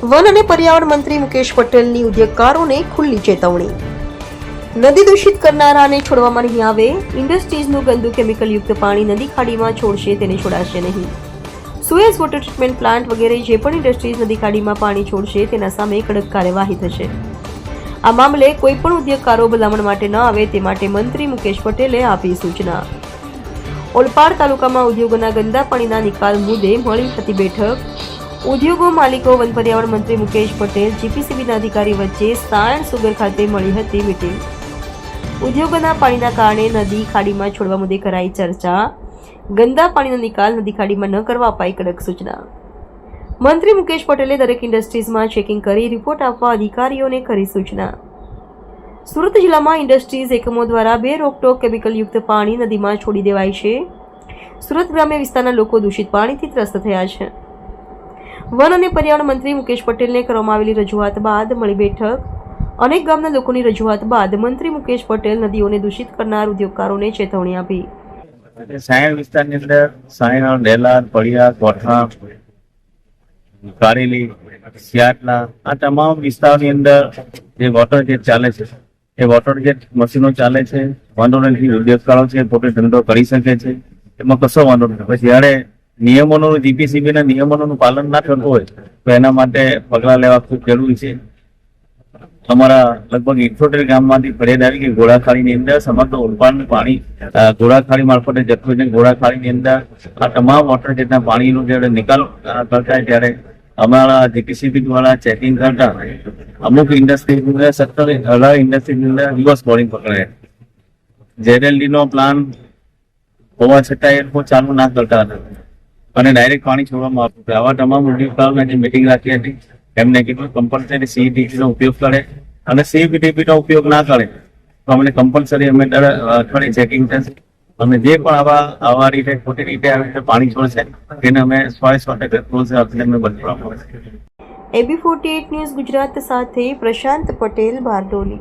One અને પર્યાવરણ મંત્રી મુકેશ પટેલની ઉદ્યોગકારોને ખુલ્લી ચેતવણી. નદી દૂષિત કરનારાને છોડવામાં નહીં આવે, ઇન્ડસ્ટ્રીઝનું ગંદુ કેમિકલયુક્ત પાણી નદી ખાડીમાં છોડશે તેને છોડાશે નહીં. સુએઝ વોટર ટ્રીટમેન્ટ પ્લાન્ટ વગેરે જે પણ ઇન્ડસ્ટ્રીઝ નદી ખાડીમાં પાણી છોડશે તેના સામે કડક કાર્યવાહી થશે. આ મામલે કોઈ પણ ઉદ્યોગકારો ભલામણ માટે ન આવે તે માટે મંત્રી મુકેશ પટેલે આપી સૂચના. ઓલપાડ તાલુકામાં ઉદ્યોગોના ગંદા પાણીના નિકાલ મુદ્દે મળી હતી બેઠક ઉદ્યોગો માલિકો, વન પર્યાવરણ મંત્રી મુકેશ પટેલ, જીપીસીબીના અધિકારી વચ્ચે સાયણ સુગર ખાતે મળી હતી મીટિંગ. ઉદ્યોગોના પાણીના કારણે નદી ખાડીમાં છોડવા મુદ્દે કરાઈ ચર્ચા. ગંદા પાણીનો નિકાલ નદી ખાડીમાં ન કરવા અપાઈ કડક સૂચના. મંત્રી મુકેશ પટેલે દરેક ઇન્ડસ્ટ્રીઝમાં ચેકિંગ કરી રિપોર્ટ આપવા અધિકારીઓને કરી સૂચના. સુરત જિલ્લામાં ઇન્ડસ્ટ્રીઝ એકમો દ્વારા બે રોકટોક કેમિકલયુક્ત પાણી નદીમાં છોડી દેવાય છે. સુરત ગ્રામ્ય વિસ્તારના લોકો દૂષિત પાણીથી ત્રસ્ત થયા છે. વન અને પર્યાવરણ મંત્રી મુકેશ પટેલને કરવામાં આવેલી રજૂઆત બાદ મળી બેઠક. અનેક ગામના લોકોની રજૂઆત બાદ મંત્રી મુકેશ પટેલ નદીઓને દૂષિત કરનાર ઉદ્યોગકારોને ચેતવણી આપી. સાયણ વિસ્તારની અંદર સાયણ ડેલાર પડિયા કોઠા કારેલી સિયાટલા આ તમામ વિસ્તારની અંદર જે વોટર જેટ ચાલે છે, એ વોટર જેટ મશીનો ચાલે છે. વાંધો નથી, ઉદ્યોગકારો છે, પોતે ધંધો કરી શકે છે. એમાં કશો વાંધો નથી. પછી જ્યારે નિયમોનું જીપીસીબીના નિયમોનું પાલન ના થતું હોય, તો એના માટે પગલાં લેવા ખૂબ જરૂરી છે. અમારા લગભગ ઇઠોતેર ગામમાંથી ફરિયાદ આવી કે ઘોડાખાડીની અંદર સમગ્ર ઉલપાણનું પાણી ઘોડાખાડી મારફતે જતું હોય ઘોડાખાડીની અંદર આ તમામ વોટર જેટના પાણીનો જ્યારે નિકાલ કરતા ત્યારે અમારા જીપીસીબી દ્વારા ચેકિંગ કરતા અમુક ઇન્ડસ્ટ્રીની અંદર સત્તર, અઢાર ઇન્ડસ્ટ્રીની અંદર રિવર્સ બોરિંગ પકડાય. જેરેલડી નો પ્લાન હોવા છતાં એ લોકો ચાલુ ના કરતા હતા. અને ડાયરેક્ટ પાણી છોડવામાં આવતું હતું. આવા તમામ ઉદ્યોગકારોને મિટિંગ રાખી હતી, એમને કીધું કમ્પલસરી સીઈટીપી નો ઉપયોગ કરે અને સીઈટીપી નો ઉપયોગ ના કરે. તો અમને કમ્પલસરી અમે દર અઠવાડિયે ચેકિંગ થશે. અને જે પણ આવા આવા રીતે, ખોટી રીતે આવી રીતે પાણી છોડશે, તેને અમે સો સો ટકા આપીને અમે બંધ કરવામાં આવશે. એબી ફોર્ટી ન્યૂઝ ગુજરાત સાથે પ્રશાંત પટેલ બારડોલી.